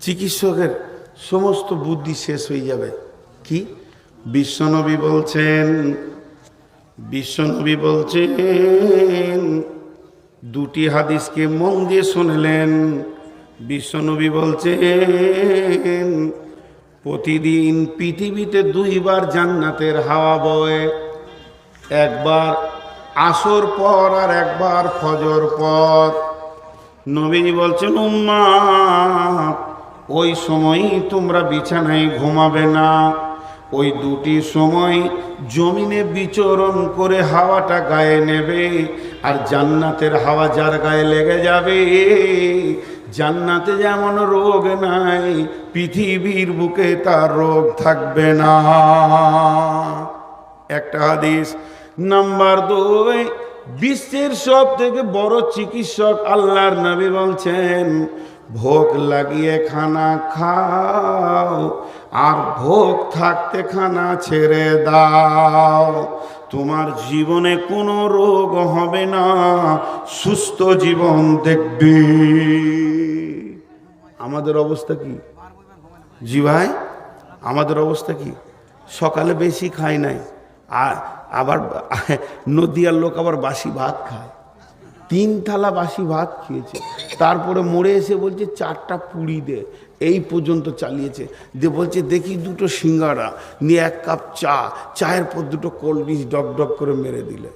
চিকিৎসকের সমস্ত বুদ্ধি শেষ হয়ে যাবে। কি? বিশ্বনবী বলছেন বিশ্বনবী বলছেন, দুটি হাদিসকে মন দিয়ে শুনলেন। বিশ্বনবী বলছেন, প্রতিদিন পৃথিবীতে দুইবার জান্নাতের হাওয়া বয়ে, একবার আসর পর আর একবার ফজর পর। নবীজি বলছেন, উম্মা ওই সময়ই তোমরা বিছানায় ঘুমাবে না। ওই দুটি সময় জমিনে বিচরণ করে হাওয়াটা গায়ে নেবে আর জান্নাতের হাওয়া যার গায়ে লেগে যাবে, জান্নাতে যেমন রোগ নাই, পৃথিবীর বুকে তার রোগ থাকবে না। একটা হাদিস, নাম্বার দুই বিশ্বের সব থেকে বড় চিকিৎসক আল্লাহর নবী বলছেন, ভোগ লাগিয়ে খানা খাও, আর ভোগ থাকতে খানা ছেড়ে দাও। তোমার জীবনে কোনো রোগ হবে না, সুস্থ জীবন দেখবে। আমাদের অবস্থা কি? জি ভাই, আমাদের অবস্থা কি? সকালে বেশি খাই নাই, আর আবার নদিয়ার লোক আবার বাসি ভাত খায়। তিন থালা বাসি ভাত খেয়েছে। তারপরে মরে এসে বলছে, চারটা পুরি দে। এই পর্যন্ত চালিয়েছে। দিয়ে বলছে, দেখি দুটো সিঙ্গারা। নিয়ে এক কাপ চা, চায়ের পর দুটো কোল্ড ড্রিঙ্কস ডক ডক করে মেরে দিলে।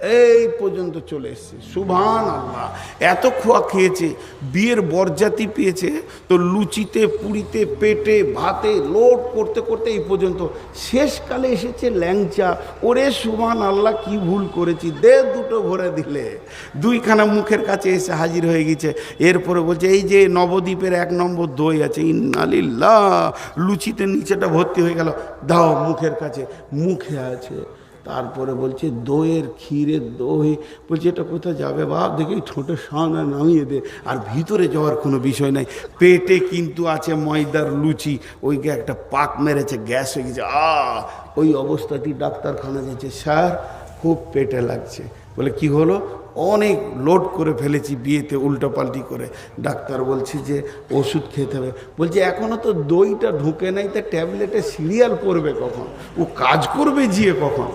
এই পর্যন্ত চলে এসছে। সুভান আল্লাহ এত খোয়া খেয়েছে, বিয়ের বরজাতি পেয়েছে, তো লুচিতে, পুরিতে, পেটে, ভাতে লোড করতে করতে এই পর্যন্ত। শেষকালে এসেছে ল্যাংচা। ওরে সুভান আল্লাহ কি ভুল করেছি। দে দুটো ভরে দিলে। দুইখানা মুখের কাছে এসে হাজির হয়ে গেছে। এরপরে বলছে, এই যে নবদ্বীপের এক নম্বর দই আছে, ইন্নালিল্লাহ, লুচিতে নিচেটা ভর্তি হয়ে গেল। দাও মুখের কাছে। মুখে আছে। তারপরে বলছে, দইয়ের ক্ষীরের দই। বলছে, এটা কোথায় যাবে বাপ? দেখি ঠোঁটে সামনে নামিয়ে দে, আর ভিতরে যাওয়ার কোনো বিষয় নাই। পেটে কিন্তু আছে ময়দার লুচি ওইকে একটা পাক মেরেছে, গ্যাস হয়ে গেছে, আ! ওই অবস্থাটি ডাক্তারখানা গেছে স্যার, খুব পেটে লাগছে। বলে, কি হলো? অনেক লোড করে ফেলেছি বিয়েতে, উল্টোপাল্টি করে। ডাক্তার বলছে যে, ওষুধ খেতে হবে। বলছে এখনও তো দইটা ঢুকে নাই, তা ট্যাবলেটে সিরিয়াল পড়বে কখন? ও কাজ করবে, জিয়ে কখন?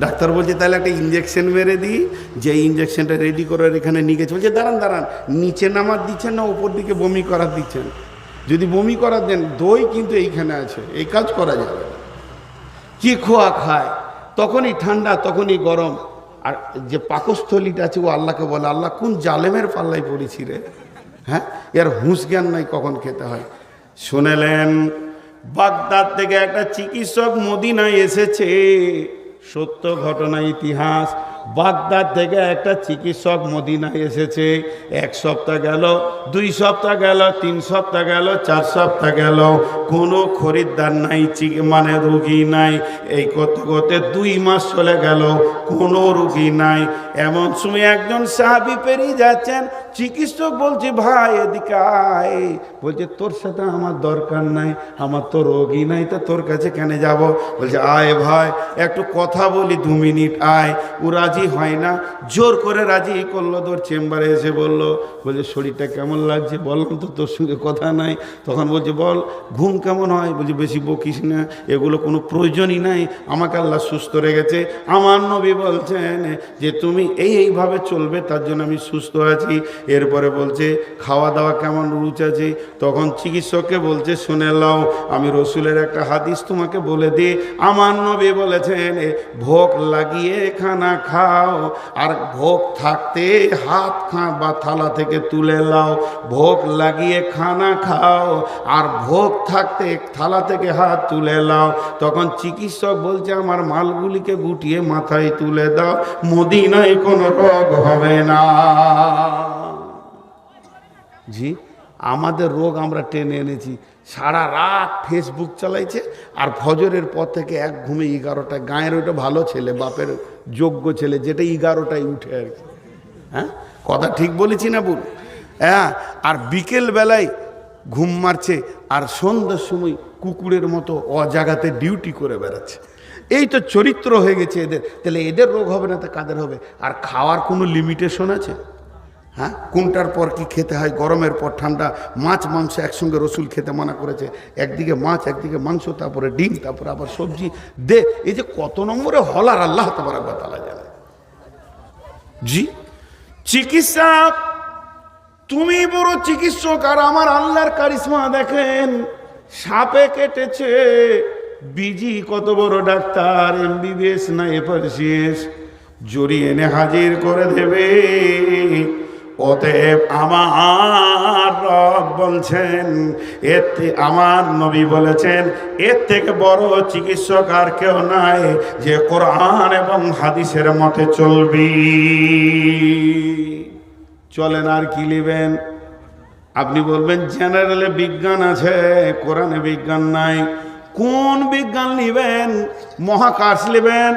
ডাক্তার বলছে, তাহলে একটা ইঞ্জেকশন মেরে দিই। যে ইঞ্জেকশনটা রেডি করে এখানে নিয়ে গেছে বলছে, দাঁড়ান দাঁড়ান, নিচে নামার দিচ্ছেন না ওপর দিকে বমি করার দিচ্ছেন? যদি বমি করার দেন, দই কিন্তু এইখানে আছে, এই কাজ করা যাবে কি খোয়া খায়? তখনই ঠান্ডা, তখনই গরম। আর যে পাকস্থলীটা আছে, ও আল্লাহকে বলে, আল্লাহ, কোন জালেমের পাল্লায় পড়েছি রে? হ্যাঁ? এর হুঁশ জ্ঞান নাই কখন খেতে হয়। শুনেলেন, বাগদাদ থেকে একটা চিকিৎসক মদিনায় এসেছে। সত্য ঘটনা ইতিহাস বাগদাদ থেকে একটা চিকিৎসক মদিনায় এসেছে, এক সপ্তাহ গেল, দুই সপ্তাহ গেল, তিন সপ্তাহ গেল, চার সপ্তাহ গেল, কোনো খরিদ্দার নাই মানে রুগী নাই, এই করতে করতে দুই মাস চলে গেল, কোনো রুগী নাই। এমন সময় একজন সাহাবি পেরিয়ে যাচ্ছেন, চিকিৎসক বলছে, ভাই, এদিকে আয়। বলছে, তোর সাথে আমার দরকার নাই, আমার তো রোগী নাই, তো তোর কাছে কেন যাব? বলছে, আয় ভাই, একটু কথা বলি দু মিনিট, আয়। ও রাজি হয় না। জোর করে রাজি করল, তোর চেম্বারে এসে বলল, বলছে, শরীরটা কেমন লাগছে? বললাম তো তোর সঙ্গে কথা নাই। তখন বলছে, বল, ঘুম কেমন হয়? বলছে, বেশি বকিস না, এগুলো কোনো প্রয়োজনই নাই। আমাকে আল্লাহ সুস্থ রেখেছে। আমার নবী বলছেন যে, তুমি এই এইভাবে চলবে, তার জন্য আমি সুস্থ আছি। এরপরে বলছে খাওয়া দাওয়া কেমন রুচ আছে? তখন চিকিৎসককে বলছে, শুনে লাও আমি রসুলের একটা হাদিস তোমাকে বলে দিই। আমার নবী বলেছেন ভোগ লাগিয়ে খানা খাও আর ভোগ থাকতে হাত খা বা থালা থেকে তুলে লাও ভোগ লাগিয়ে খানা খাও, আর ভোগ থাকতে থালা থেকে হাত তুলে লাও তখন চিকিৎসক বলছে, আমার মালগুলিকে গুটিয়ে মাথায় তুলে দাও, মদিনায় কোনো রোগ হবে না। জি? আমাদের রোগ আমরা টেনে এনেছি। সারা রাত ফেসবুক চালাইছে আর ফজরের পর থেকে এক ঘুমে এগারোটায়। গায়ের ওইটা ভালো ছেলে, বাপের যোগ্য ছেলে, যেটা এগারোটায় উঠে আর কি। হ্যাঁ? কথা ঠিক বলেছি না বল হ্যাঁ? আর বিকেল বেলায় ঘুম মারছে আর সন্ধ্যার সময় কুকুরের মতো অজাগাতে ডিউটি করে বেড়াচ্ছে। এই তো চরিত্র হয়ে গেছে এদের। তাহলে এদের রোগ হবে না তা কাদের হবে? আর খাওয়ার কোনো লিমিটেশন আছে? হ্যাঁ? কোনটার পর কি খেতে হয়? গরমের পর ঠান্ডা, মাছ, মাংস একসঙ্গে রসুল খেতে মানা করেছে। একদিকে মাছ, একদিকে মাংস, তারপরে ডিম, তারপরে আবার সবজি। দে, এই যে কত নম্বরে হলার আল্লাহ তোমার তালা জানে। জি? চিকিৎসা, তুমি বড় চিকিৎসক আর আমার আল্লাহর কারিশ্মা দেখেন, সাপে কেটেছে। বিজি কত বড় ডাক্তার এমবিবিএস না এফারসিএস জড়ি এনে হাজির করে দেবে। অতএব আমার রব বলছেন, এর আমার নবী বলেছেন, এর থেকে বড় চিকিৎসক আর কেউ নাই যে কোরআন এবং হাদিসের মতে চলবি। চলেন আর কি নেবেন আপনি বলবেন, জেনারেলে বিজ্ঞান আছে, কোরআনে বিজ্ঞান নাই। কোন বিজ্ঞান নেবেন মহাকাশ নেবেন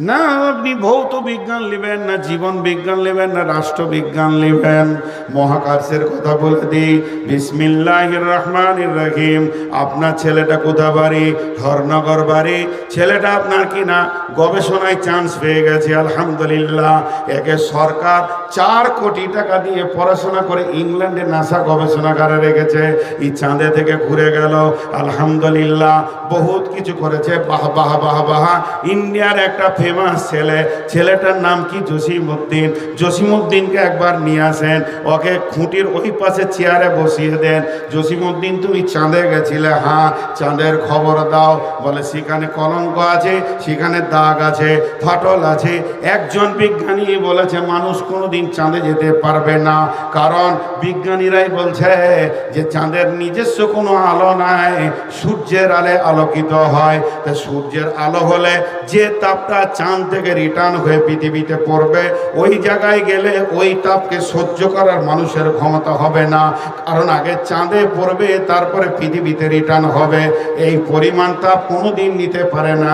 না আপনি ভৌত বিজ্ঞান নেবেন না জীবন বিজ্ঞান নেবেন না রাষ্ট্রবিজ্ঞান নেবেন মহাকাশের কথা বলে দিই। বিসমিল্লাহ রহমান রহিম। আপনার ছেলেটা কোথা বাড়ি? হরনগর বাড়ি। ছেলেটা আপনার কি না গবেষণায় চান্স পেয়ে গেছে, আলহামদুলিল্লাহ। একে সরকার চার কোটি টাকা দিয়ে পড়াশোনা করে ইংল্যান্ডে নাসা গবেষণাগারে রেখেছে। এই চাঁদে থেকে ঘুরে গেল। আলহামদুলিল্লাহ, বহুত কিছু করেছে। বাহ বাহ বাহ, বাহা। ইন্ডিয়ার একটা ফেমাস ছেলে, ছেলেটার নাম কি? জসিমউদ্দিন। জসিমউদ্দিনকে একবার নিয়ে আসেন। ওকে খুঁটির ওই পাশে চেয়ারে বসিয়ে দেন। জসিমউদ্দিন তুমি চাঁদে গেছিলে। হ্যাঁ চাঁদের খবর দাও। বলে, সেখানে কলঙ্ক আছে, সেখানে দাগ আছে, ফাটল আছে। একজন বিজ্ঞানী বলেছে, মানুষ কোনোদিন চাঁদে যেতে পারবে না। কারণ বিজ্ঞানীরাই বলছে যে, চাঁদের নিজস্ব কোনো আলো নাই, সূর্যের আলে আলোকিত হয়। তা সূর্যের আলো হলে যে তাপটা চাঁদ থেকে রিটার্ন হয়ে পৃথিবীতে পড়বে। ওই জায়গায় গেলে ওই তাপকে সহ্য করার মানুষের ক্ষমতা হবে না। কারণ আগে চাঁদে পড়বে, তারপরে পৃথিবীতে রিটার্ন হবে। এই পরিমাণ তাপ কোনোদিন নিতে পারে না।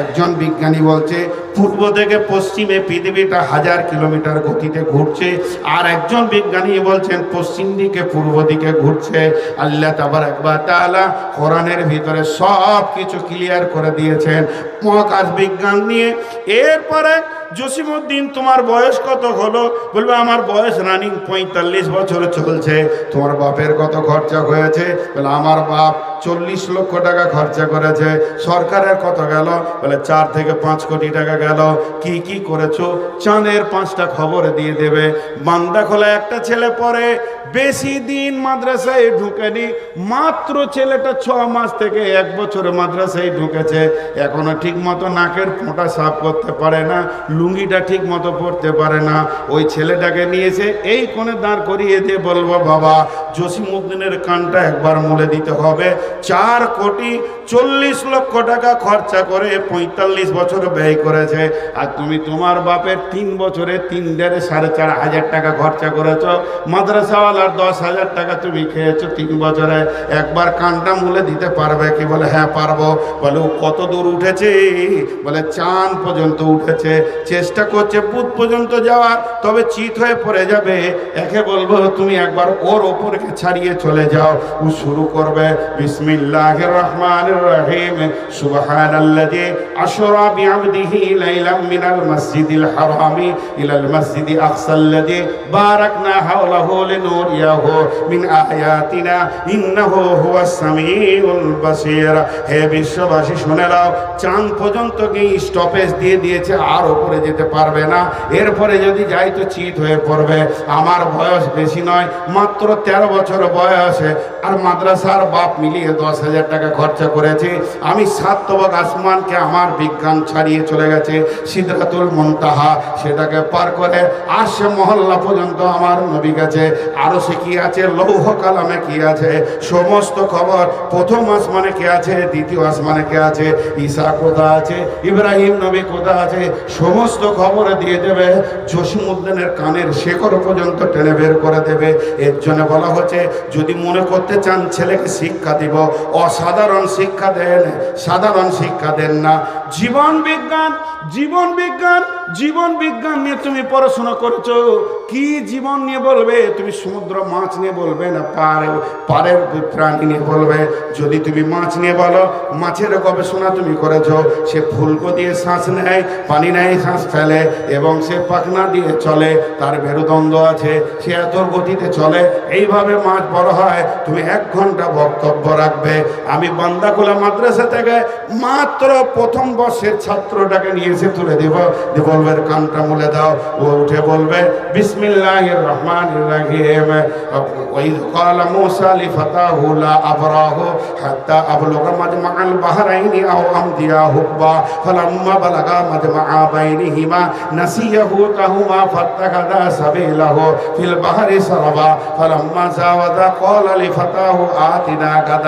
একজন বিজ্ঞানী বলছে, পূর্ব থেকে পশ্চিমে পৃথিবীটা হাজার কিলোমিটার গতিতে ঘুরছে। আর একজন বিজ্ঞানী বলছেন, পশ্চিম দিকে পূর্ব দিকে ঘুরছে। আল্লাহ তাবার একবার তালা কোরআনের ভিতরে সব কিছু ক্লিয়ার করে দিয়েছেন। মহাকাশ বিজ্ঞান নিয়ে। এরপরে জসিমুদ্দিন তোমার বয়স কত হলো? বলবে, আমার বয়স রানিং পঁয়তাল্লিশ বছর চলছে। তোমার বাপের কত খরচা হয়েছে? বলে, আমার বাপ চল্লিশ লক্ষ টাকা খরচা করেছে। সরকারের কত গেল? বলে চার থেকে পাঁচ কোটি টাকা গেল। কি কি করেছ? চাঁদের পাঁচটা খবর দিয়ে দেবে। বান্দা খোলা একটা ছেলে পরে বেশি দিন মাদ্রাসায় ঢুকেনি। মাত্র ছেলেটা ছ মাস থেকে এক বছর মাদ্রাসায় ঢুকেছে। এখনও ঠিক মতো নাকের ফোঁটা সাফ করতে পারে না, লুঙ্গিটা ঠিক মতো পরতে পারে না। ওই ছেলেটাকে নিয়েছে, এই কোণে দাঁড় করিয়ে দিয়ে বলব, বাবা জসিমুদ্দিনের কানটা একবার মুলে দিতে হবে। চার কোটি চল্লিশ লক্ষ টাকা খরচা করে পঁয়তাল্লিশ বছর ব্যয় করেছে। আর তুমি তোমার বাপের তিন বছরে তিন দেড় সাড়ে চার হাজার টাকা খরচা করেছ। মাদ্রাসাওয়ালার দশ হাজার টাকা তুমি খেয়েছো তিন বছরে। একবার কানটা মুলে দিতে পারবে কি? বলে হ্যাঁ পারব। বলে, ও কত দূর উঠেছে? বলে, চাঁদ পর্যন্ত উঠেছে। চেষ্টা করছে বুধ পর্যন্ত যাওয়ার, তবে চিত হয়ে পড়ে যাবে। একে বলব, তুমি একবার ওর ওপরকে ছাড়িয়ে চলে যাও। ও শুরু করবে বিসমিল্লাহ রহমান রহিম। সুবহান আল্লাযী আশরা বিআবদিহি লাইলাম মিনাল মসজিদিল হারামি ইলাল মসজিদি আকসাল্লাযী। বারাকনা হাওলাহু লিনুরিয়াহু মিন আয়াতিনা ইন্নাহু হুয়াস সামিউল বাসীর। হে বিশ্ববাসী, শুনে নাও, চাঁদ পর্যন্ত কি স্টপেজ দিয়ে দিয়েছে আর ওপরে যেতে পারবে না? এরপরে যদি যাই তো চিত হয়ে পড়বে। আমার বয়স বেশি নয়, মাত্র তেরো বছর বয়সে। আর মাদ্রাসার বাপ মিলিয়ে দশ হাজার টাকা খরচা করেছে। আমি সাত তবক আসমানকে আমার বিজ্ঞান ছাড়িয়ে চলে গেছে সিদ্ধাতুল মন্তাহা। সেটাকে পার করে আসে মহল্লা পর্যন্ত আমার নবী গেছে। আরও সে কি আছে? লৌহ কালামে কি আছে? সমস্ত খবর প্রথম আসমানে কে আছে? দ্বিতীয় আসমানে কে আছে? ঈসা কোথা আছে? ইব্রাহিম নবী কোথা আছে? সমস্ত খবর দিয়ে দেবে। জসিমুদ্দিনের কানের শেকড় পর্যন্ত টেনে বের করে দেবে। এর জন্য বলা হচ্ছে, যদি মনে করতে চান ছেলেকে শিক্ষা দিব অসাধারণ শিক্ষা দেন, সাধারণ শিক্ষা দেন না। জীবন বিজ্ঞান জীবন বিজ্ঞান জীবন বিজ্ঞান নিয়ে তুমি পড়াশোনা করেছ, কি জীবন নিয়ে বলবে? তুমি সমুদ্র মাছ নিয়ে বলবে না পারে পারের প্রাণী নিয়ে বলবে? যদি তুমি মাছ নিয়ে বলো, মাছের গবেষণা তুমি করেছ, সে ফুলকো দিয়ে শ্বাস নেয়, পানি নেয়, শ্বাস ফেলে, এবং সে পাখনা দিয়ে চলে, তার মেরুদণ্ড আছে, সে এত গতিতে চলে, এইভাবে মাছ বড় হয়, তুমি এক ঘণ্টা বক্তব্য রাখবে আমি বান্দাকুলা মাদ্রাসা থেকে মাত্র প্রথম বর্ষের ছাত্রটাকে নিয়ে এসে তুলে দেব যে বলবে কানটা মুলে দাও ও উঠে বলবে বিসমিল্লাহ রহমান রহিম ওই قال موسى لفتاه لا أبراه حتى أبلغ مجمع البحرين أو أمضي حقبا فلما بلغا مجمع بينهما نسي حوتهما فاتخذ سبيله في البحر سربا فلما زاودا قال لفتاه آتنا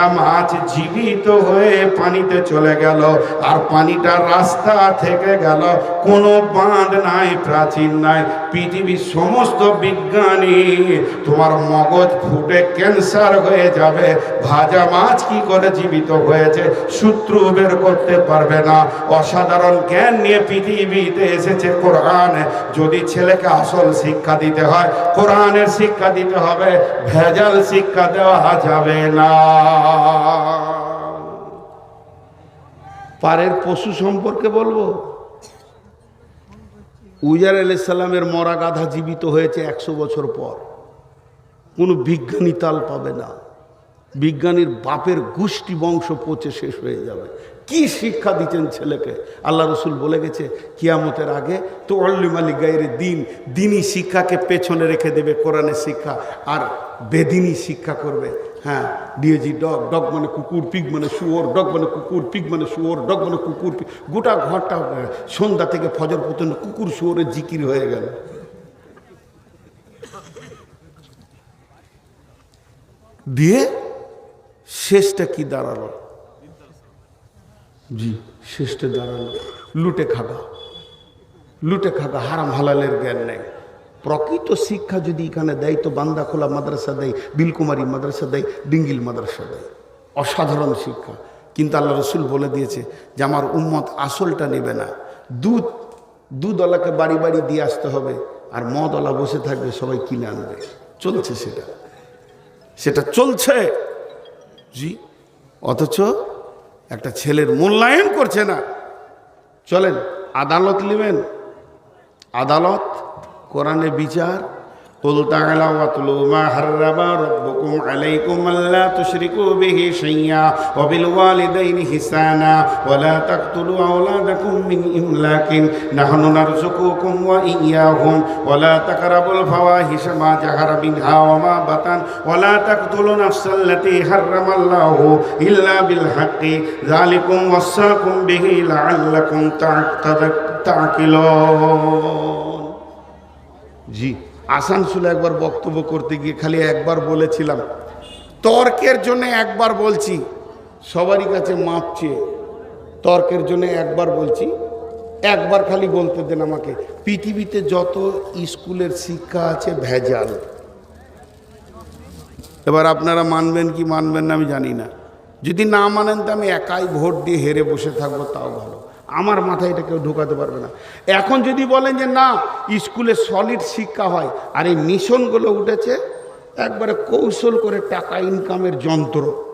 মাছ জীবিত হয়ে পানিতে চলে গেল। আর পানিটা রাস্তা থেকে গেল। কোনো বাঁধ নাই প্রাচীন নাই। পৃথিবীর সমস্ত বিজ্ঞানী, তোমার মগজ ফুটে ক্যান্সার হয়ে যাবে। ভাজা মাছ কি করে জীবিত হয়েছে? সূত্র বের করতে পারবে না। অসাধারণ জ্ঞান নিয়ে পৃথিবীতে এসেছে কোরআন। যদি ছেলেকে আসল শিক্ষা দিতে হয়, কোরআনের শিক্ষা দিতে হবে। ভেজাল শিক্ষা দেওয়া যাবে না। পারের পশু সম্পর্কে বলব? উজার আলাইসাল্লামের মরা গাধা জীবিত হয়েছে একশো বছর পর। কোনো বিজ্ঞানী তাল পাবে না। বিজ্ঞানীর বাপের গোষ্ঠী বংশ পচে শেষ হয়ে যাবে। কি শিক্ষা দিচ্ছেন ছেলেকে? আল্লাহ রসুল বলে গেছে, কিয়ামতের আগে তো অল্লি মালিক গায়ের দিন দিনই শিক্ষাকে পেছনে রেখে দেবে কোরআনের শিক্ষা, আর বেদিনী শিক্ষা করবে। হ্যাঁ ডিএজি ডগ ডগ মানে কুকুর পিক মানে শুয়োর, ডগ মানে কুকুর পিক মানে শুয়োর, ডগ মানে কুকুর পিক গোটা ঘরটা সন্ধ্যা থেকে ফজর পর্যন্ত কুকুর শুয়োরের জিকির হয়ে গেল। দিয়ে শেষটা কি দাঁড়াল? জি, শেষটা দাঁড়াল। লুটে খাগা লুটে খাগা হারাম হালালের জ্ঞান নেই। প্রকৃত শিক্ষা যদি এখানে দেয়, তো বান্দা খোলা মাদ্রাসা দেয়, বিলকুমারী মাদ্রাসা দেয়, ডিঙ্গিল মাদ্রাসা দেয়। অসাধারণ শিক্ষা। কিন্তু আল্লাহ রসুল বলে দিয়েছে যে, আমার উম্মত আসলটা নেবে না। দুধ, দুধওয়ালাকে বাড়ি বাড়ি দিয়ে আসতে হবে, আর মদওয়ালা বসে থাকবে, সবাই কিনে আনবে। চলছে সেটা। সেটা চলছে। জি। অথচ একটা ছেলের মূল্যায়ন করছে না। চলেন, আদালত নেবেন। আদালত কোরআনে বিচার قل تعالوا واتلوا ما حرم ربكم عليكم ألا تشركوا به شيئا وبالوالدين حسانا ولا تقتلوا أولادكم من إملاق نحن نرزقكم وإياهم ولا تقربوا الفواحش ما ظهر منها وما بطن ولا تقتلوا نفس التي حرم الله إلا بالحق ذلكم وصاكم به لعلكم تعقلون জি। আসানসোলে একবার বক্তব্য করতে গিয়ে খালি একবার বলেছিলাম, তর্কের জন্য একবার বলছি, সবারই কাছে মাপ চেয়ে, তর্কের জন্য একবার বলছি, একবার খালি বলতে দেন আমাকে। পৃথিবীতে যত স্কুলের শিক্ষা আছে ভেজাল। এবার আপনারা মানবেন কি মানবেন না আমি জানি না। যদি না মানেন তো আমি একাই ভোট দিয়ে হেরে বসে থাকব, তাও ভালো। আমার মাথায় এটা কেউ ঢোকাতে পারবে না। এখন যদি বলেন যে, না, স্কুলে সলিড শিক্ষা হয় আর এই মিশনগুলো উঠেছে, একবারে কৌশল করে টাকা ইনকামের যন্ত্র।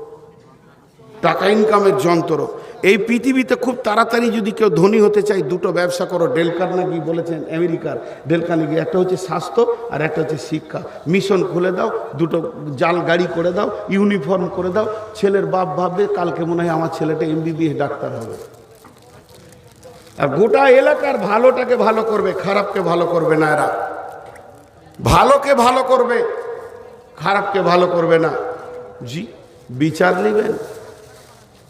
টাকা ইনকামের যন্ত্র। এই পৃথিবীতে খুব তাড়াতাড়ি যদি কেউ ধনী হতে চায়, দুটো ব্যবসা করো, ডেলকার কার্নেগি বলেছেন আমেরিকার। ডেল কার্নেগি একটা হচ্ছে স্বাস্থ্য আর একটা হচ্ছে শিক্ষা। মিশন খুলে দাও, দুটো জাল গাড়ি করে দাও, ইউনিফর্ম করে দাও, ছেলের বাপ ভাববে কালকে মনে হয় আমার ছেলেটা এমবিবিএস ডাক্তার হবে। আর গোটা এলাকার ভালোটাকে ভালো করবে, খারাপকে ভালো করবে না এরা। ভালোকে ভালো করবে, খারাপকে ভালো করবে না। জি, বিচার নেবেন,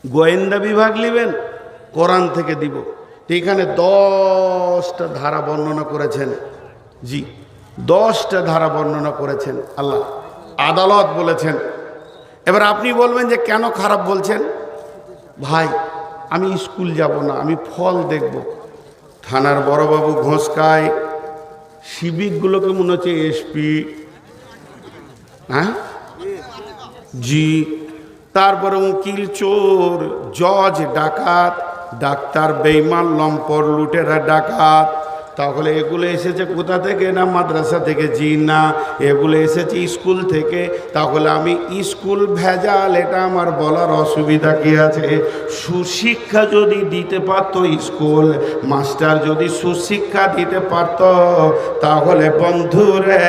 গোয়েন্দা বিভাগ নেবেন, কোরআন থেকে দিব। এখানে দশটা ধারা বর্ণনা করেছেন। জি, দশটা ধারা বর্ণনা করেছেন আল্লাহ। আদালত বলেছেন। এবার আপনি বলবেন যে কেন খারাপ বলছেন? ভাই আমি স্কুল যাব না, আমি ফল দেখব। থানার বড়বাবু ঘোষকায় শিবিকগুলোকে মনে হচ্ছে এসপি। হ্যাঁ? জি। তারপরে উকিল চোর, জজ ডাকাত, ডাক্তার বেইমান লম্পর লুটেরা ডাকাত। তাহলে এগুলো এসেছে কোথা থেকে? না মাদ্রাসা থেকে? জি, না। এগুলো এসেছে স্কুল থেকে। তাহলে আমি স্কুল ভেজাল, এটা আমার বলার অসুবিধা কি আছে? সুশিক্ষা যদি দিতে পারতো স্কুল, মাস্টার যদি সুশিক্ষা দিতে পারতো, তাহলে বন্ধুরে,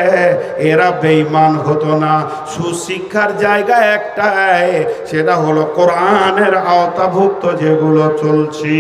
এরা বেইমান হতো না। সুশিক্ষার জায়গা একটাই, সেটা হলো কোরআনের আওতাভুক্ত যেগুলো চলছি।